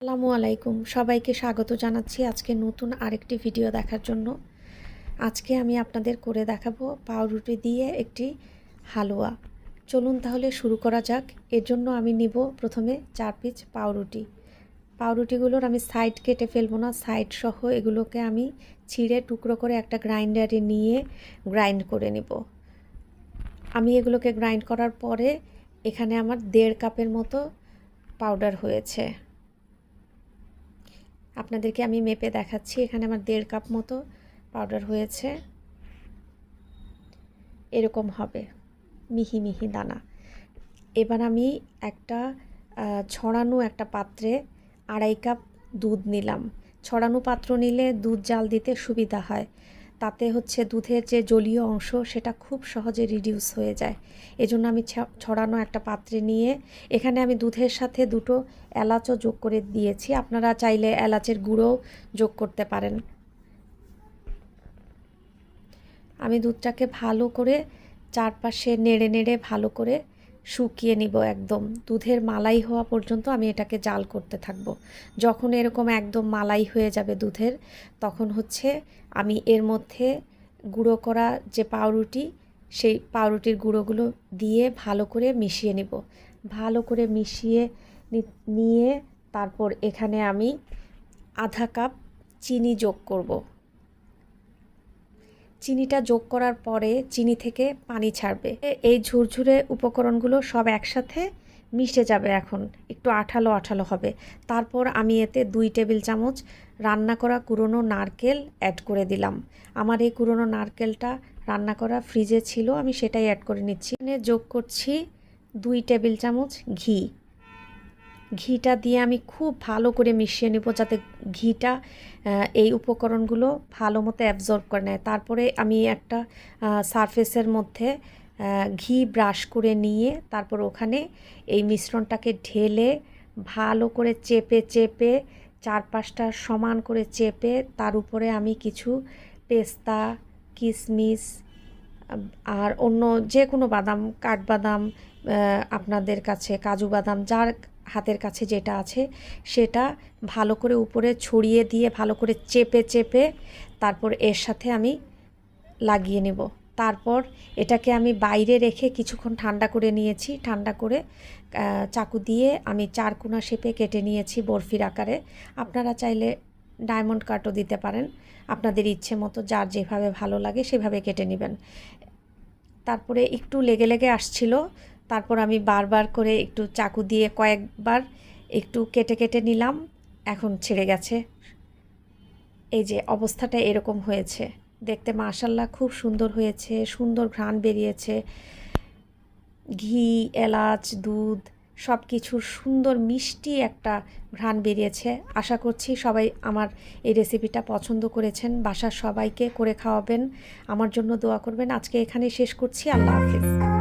আসসালামু আলাইকুম। সবাইকে স্বাগত জানাচ্ছি আজকে নতুন আরেকটি ভিডিও দেখার জন্য। আজকে আমি আপনাদের করে দেখাবো পাউরুটি দিয়ে একটি হালুয়া। চলুন তাহলে শুরু করা যাক। এর জন্য আমি নিব প্রথমে চার পিস পাউরুটি। পাউরুটিগুলোর আমি সাইড কেটে ফেলব না, সাইড সহ এগুলোকে আমি ছিঁড়ে টুকরো করে একটা গ্রাইন্ডারে নিয়ে গ্রাইন্ড করে নিব। আমি এগুলোকে গ্রাইন্ড করার পরে এখানে আমার দেড় কাপের মতো পাউডার হয়েছে। আপনাদেরকে আমি মেপে দেখাচ্ছি। এখানে আমার দেড় কাপ মতো পাউডার হয়েছে। এরকম হবে। মিহি মিহি দানা। এবার আমি একটা ছড়ানো একটা পাত্রে আড়াই কাপ দুধ নিলাম। ছড়ানো পাত্র নিলে দুধ জাল দিতে সুবিধা হয়। তাতে হচ্ছে দুধের যে জলীয় অংশ, সেটা খুব সহজে রিডিউস হয়ে যায়। এজন্য আমি ছড়ানো একটা পাত্রে নিয়ে এখানে আমি দুধের সাথে দুটো এলাচও যোগ করে দিয়েছি। আপনারা চাইলে এলাচের গুঁড়োও যোগ করতে পারেন। আমি দুধটাকে ভালো করে চারপাশে নেড়ে নেড়ে ভালো করে শুকিয়ে নিব একদম। দুধের মালাই হওয়া পর্যন্ত আমি এটাকে জাল করতে থাকব। যখন এরকম একদম মালাই হয়ে যাবে দুধের, তখন হচ্ছে আমি এর মধ্যে গুঁড়ো করা যে পাউরুটি, সেই পাউরুটির গুঁড়োগুলো দিয়ে ভালো করে মিশিয়ে নিব। ভালো করে মিশিয়ে নিয়ে তারপর এখানে আমি আধা কাপ চিনি যোগ করব। চিনিটা যোগ করার পরে চিনি থেকে পানি ছাড়বে। এই ঝুরঝুরে উপকরণগুলো সব একসাথে মিশে যাবে এখন। একটু আঠালো আঠালো হবে। তারপর আমি এতে দুই টেবিল চামচ রান্না করা কুরনো নারকেল অ্যাড করে দিলাম। আমার এই কুরনো নারকেলটা রান্না করা ফ্রিজে ছিল, আমি সেটাই অ্যাড করে নিচ্ছি। এখানে যোগ করছি দুই টেবিল চামচ ঘি। ঘিটা দিয়ে আমি খুব ভালো করে মিশিয়ে নেব যাতে ঘিটা এই উপকরণগুলো ভালো মতো অ্যাবজর্ব করে নেয়। তারপরে আমি একটা সারফেসের মধ্যে ঘি ব্রাশ করে নিয়ে তারপর ওখানে এই মিশ্রণটাকে ঢেলে ভালো করে চেপে চেপে চারপাশটা সমান করে চেপে তার উপরে আমি কিছু পেস্তা কিশমিশ আর অন্য যে কোনো বাদাম, কাঠবাদাম আপনাদের কাছে কাজু বাদাম, যার হাতের কাছে যেটা আছে, সেটা ভালো করে উপরে ছড়িয়ে দিয়ে, ভালো করে চেপে চেপে তারপর এর সাথে আমি লাগিয়ে নেব। তারপর এটাকে আমি বাইরে রেখে কিছুক্ষণ ঠান্ডা করে নিয়েছি। ঠান্ডা করে চাকু দিয়ে আমি চারকোনা শেপে কেটে নিয়েছি বরফির আকারে। আপনারা চাইলে ডায়মন্ড কাটও দিতে পারেন। আপনাদের ইচ্ছে মতো যার যেভাবে ভালো লাগে সেভাবে কেটে নেবেন। তারপরে একটু লেগে লেগে আসছিল। তারপর আমি বারবার করে একটু চাকু দিয়ে কয়েকবার একটু কেটে কেটে নিলাম, এখন ছেড়ে গেছে। এই যে অবস্থাটা এরকম হয়েছে। দেখতে মাশাল্লাহ খুব সুন্দর হয়েছে, সুন্দর ঘ্রাণ বেরিয়েছে। ঘি, এলাচ, দুধ সব কিছুর সুন্দর মিষ্টি একটা ঘ্রাণ বেরিয়েছে। আশা করছি সবাই আমার এই রেসিপিটা পছন্দ করেছেন। বাসার সবাইকে করে খাওয়াবেন। আমার জন্য দোয়া করবেন। আজকে এখানে শেষ করছি। আল্লাহ হাফিজ।